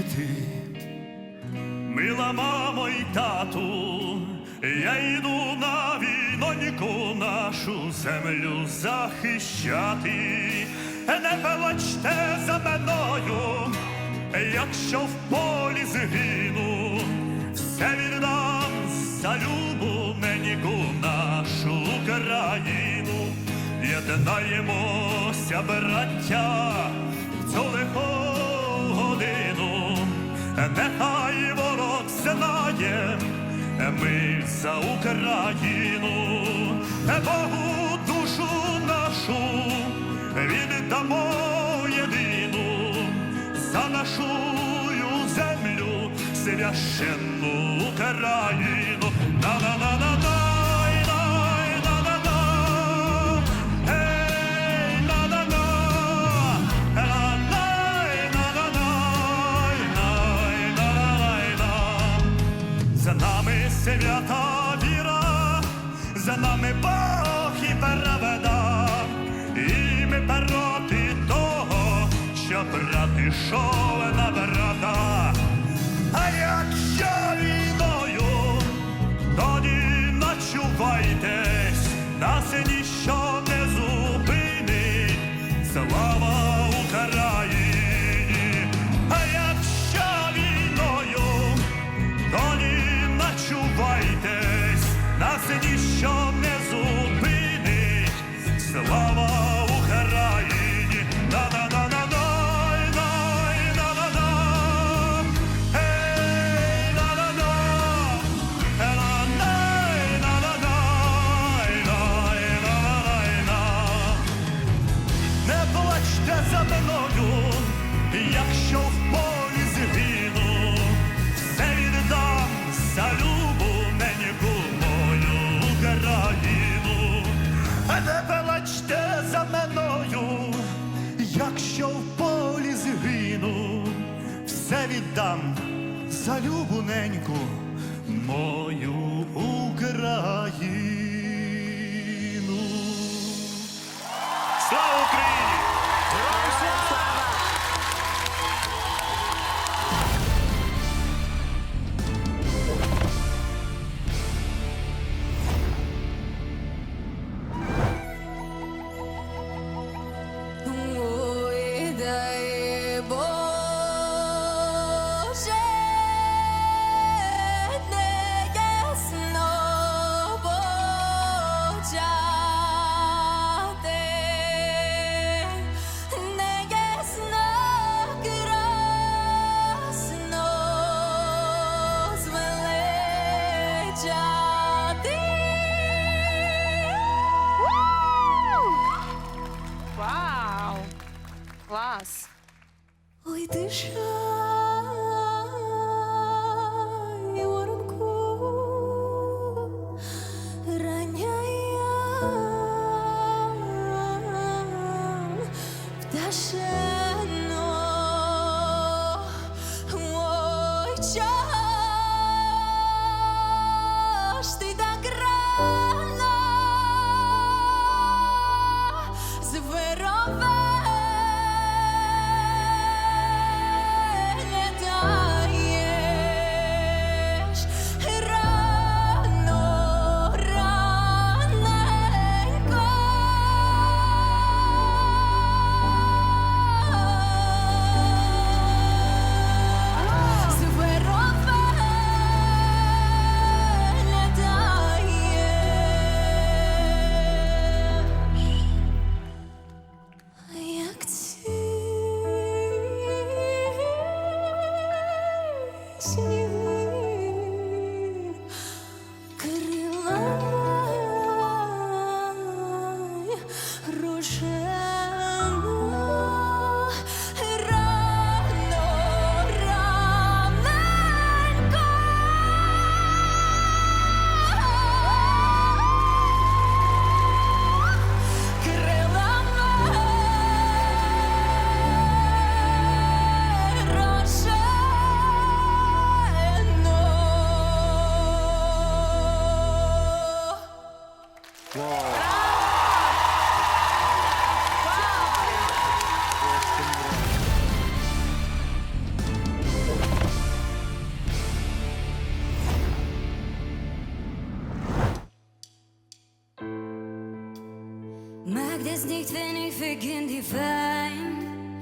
діти, мила мамо й тату, я йду на війноньку нашу землю захищати. Не плачте за мною, якщо в полі згину, все віддам за любу неньку нашу Україну. Єднаємося, браття, в цю годину, нехай ворог знає, ми за Україну, Богу душу нашу віддамо єдину за нашу землю, священну Україну. На-на-на-на-на, свята віра, за нами Бог і переведа, і ми проти того, що брат ішов на брата. А якщо війною, тоді начувайтесь, на ніщо віддам за любу неньку мою Україну. Пташино. Ой, чого makes you Mag das nicht, wenn ich verginn die Wein.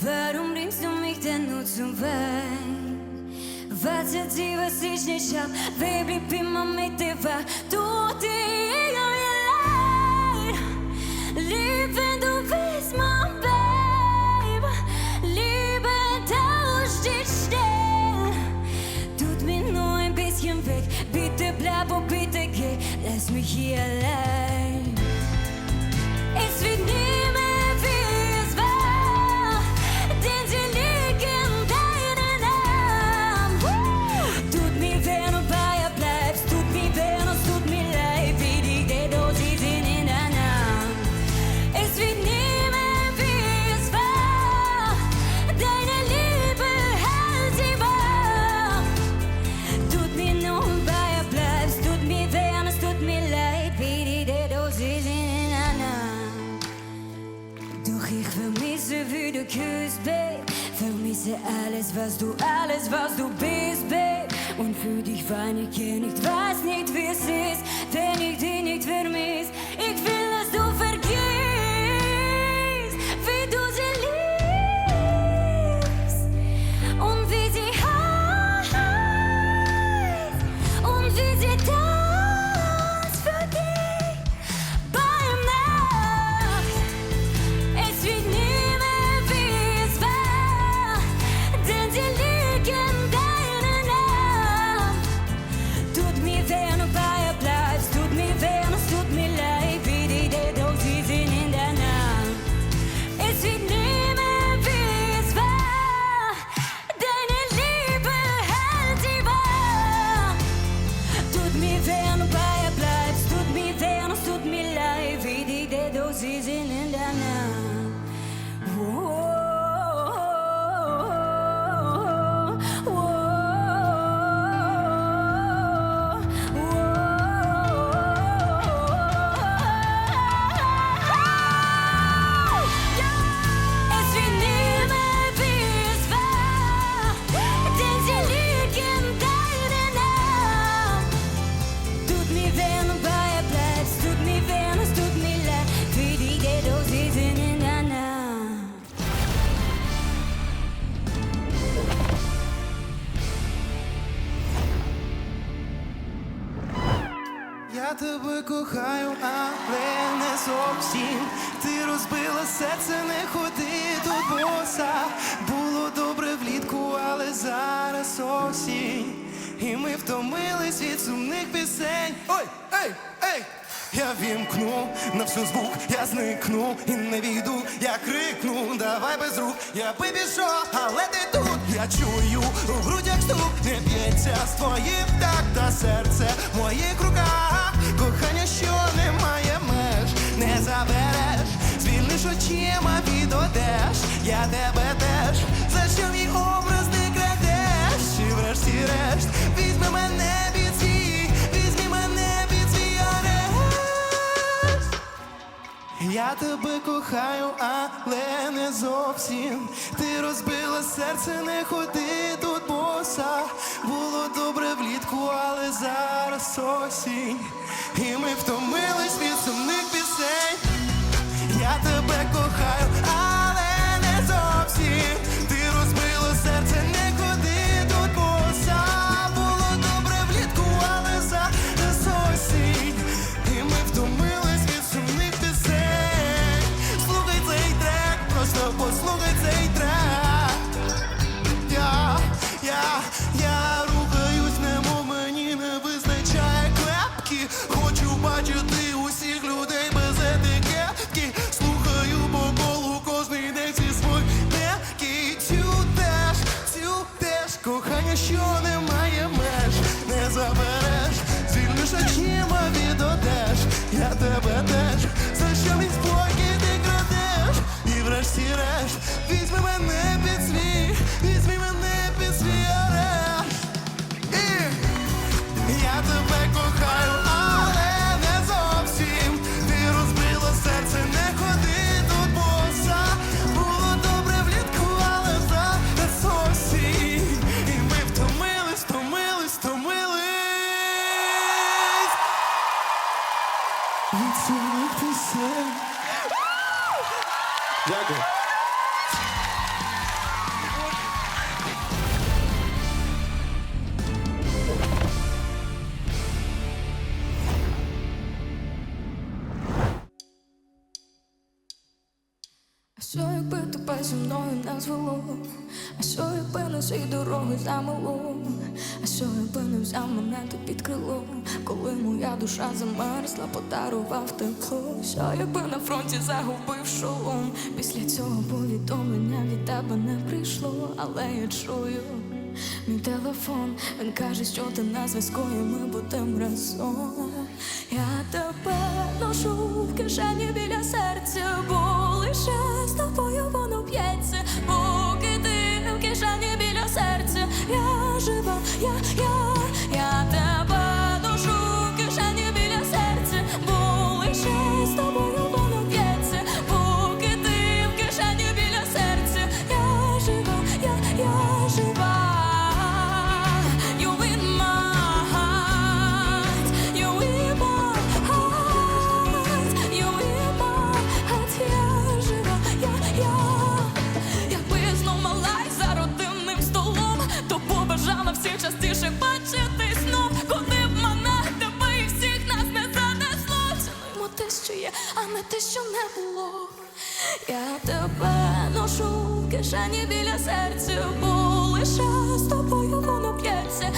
Warum bringst du mich denn nur zum Wein? Was hat sie, was ich nicht hab? Wer blieb immer mit dir wach? Du, dir dich, weil ich gehe nicht, weiß nicht, wie es ist, denn ich dich nicht vermiss. Ich will це не ходи до боса. Було добре влітку, але зараз осінь. І ми втомились від сумних пісень. Ой, ей, ей! Я вімкну на всю звук, я зникну і не війду, я крикну, давай без рук, я би але ти тут я чую у грудях стук, не б'ється з твоїм, так та серце в моїх руках. я тебе теж, за що мій образ не крадеш, Чи врешті-решт, візьми мене під візьми мене під Я тебе кохаю, але не зовсім. Ти розбила серце, не ходи тут боса. Було добре влітку, але зараз осінь. І ми втомились від сумних пісень. Я тебе кохаю. si rest що якби тебе зі мною не звело? А що якби на цій дороги замело? А що якби не взяв мене ти під крило? Коли моя душа замерзла, подарував тепло. Що якби на фронті загубив шолом? Після цього повідомлення від тебе не прийшло, але я чую. Мій телефон, він каже, що ти на зв'язку, і ми будемо разом. Я тебе ношу в кишені біля серця, бо лише з тобою воно п'ється, поки ти в кишені біля серця, я жива, я, я, я те, що не було. Я тебе ношу в кишені біля серця, бо лише з тобою воно п'ється,